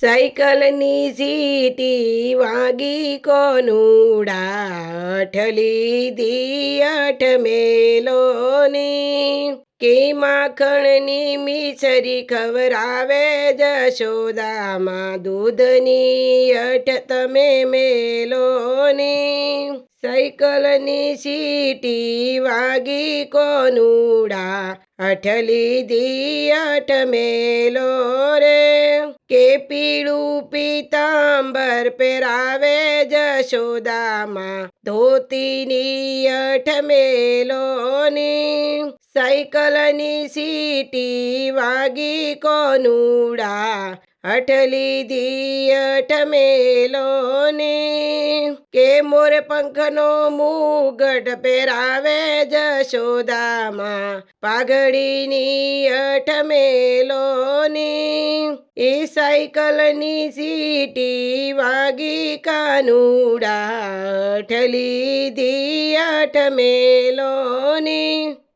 સાયકલની સીટી વાગી કોનુડા અઠલી દી અઠ મેલોની. કે માખણની મીસરી ખવરાવે જશોદામાં દૂધની અઠ તમે મેલોની. સાયકલની સીટી વાગી કોનુડા અઠલી દી અઠ મેલો પીળું પીતાંબર પહેરાવે જશોદામાં. ધોતીની અઠ મેલોની સાયકલની સીટી વાગી કોનુડા. અઠલી દી અઠ મેલોની, કે મોર પંખનો મુગટ પહેરાવે જશોદામાં પાઘડીની અઠ મેલોની, એ સાયકલની સીટી વાગી કાનુડા. અઠલી દી અઠ મેલોની